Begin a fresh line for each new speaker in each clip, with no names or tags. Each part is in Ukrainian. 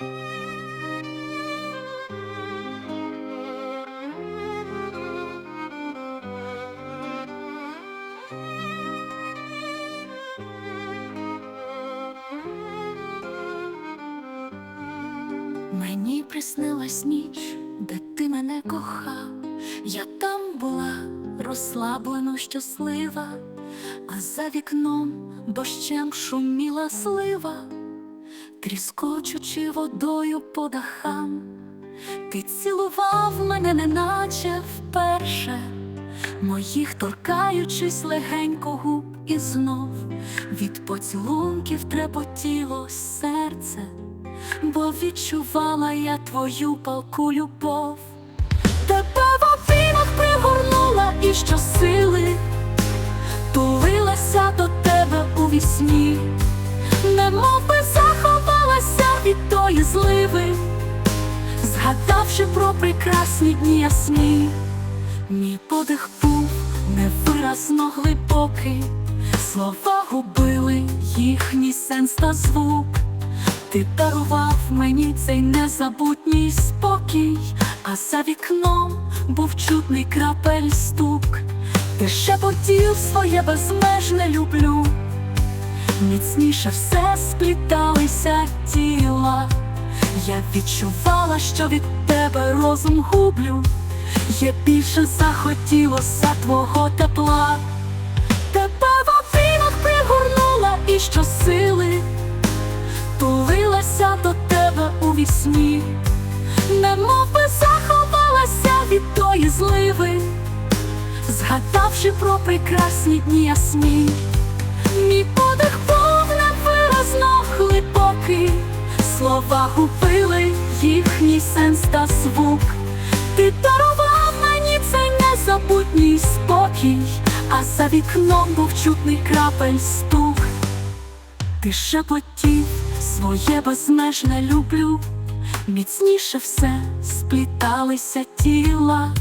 Мені приснилась ніч, де ти мене кохав, я там була розслаблено щаслива, а за вікном дощем шуміла слива, тріскочучи водою по дахам, ти цілував мене, неначе вперше, моїх торкаючись легенько губ і знов від поцілунків трепотіло серце бо відчувала я твою палку любов, тебе в обіймах пригорнула і щосили тулилася до тебе у вісні, немов би від зливи, згадавши про прекрасні дні ясні, мій подих був невиразно глибокий, слова губили їхній сенс та звук. Ти дарував мені цей незабутній спокій, а за вікном був чутний крапель стук. Ти шепотів своє безмежне люблю, міцніше все спліталися тіла. Я відчувала, що від тебе розум гублю, є більше захотілося твого тепла. Тебе в обіймах пригорнула і щосили тулилася до тебе у вісні, немов би заховалася від тої зливи, згадавши про прекрасні дні ясні, мій подих був невиразно глибокий, слова губили їхній сенс та звук. Ти дарував мені цей незабутній спокій, а за вікном був чутний крапель стук. Ти шепотів своє безмежне люблю, міцніше все спліталися тіла.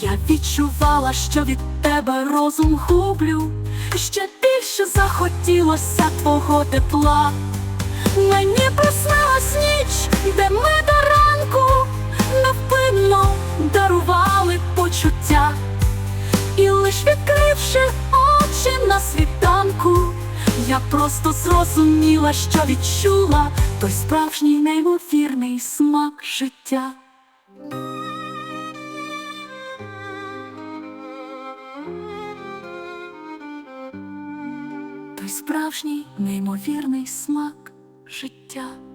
Я відчувала, що від тебе розум гублю, ще більше захотілося твого тепла. Мені приснилась ніч, де ми до ранку невпинно дарували почуття. І лиш відкривши очі на світанку, я просто зрозуміла, що відчула той справжній неймовірний смак життя. Той справжній неймовірний смак життя.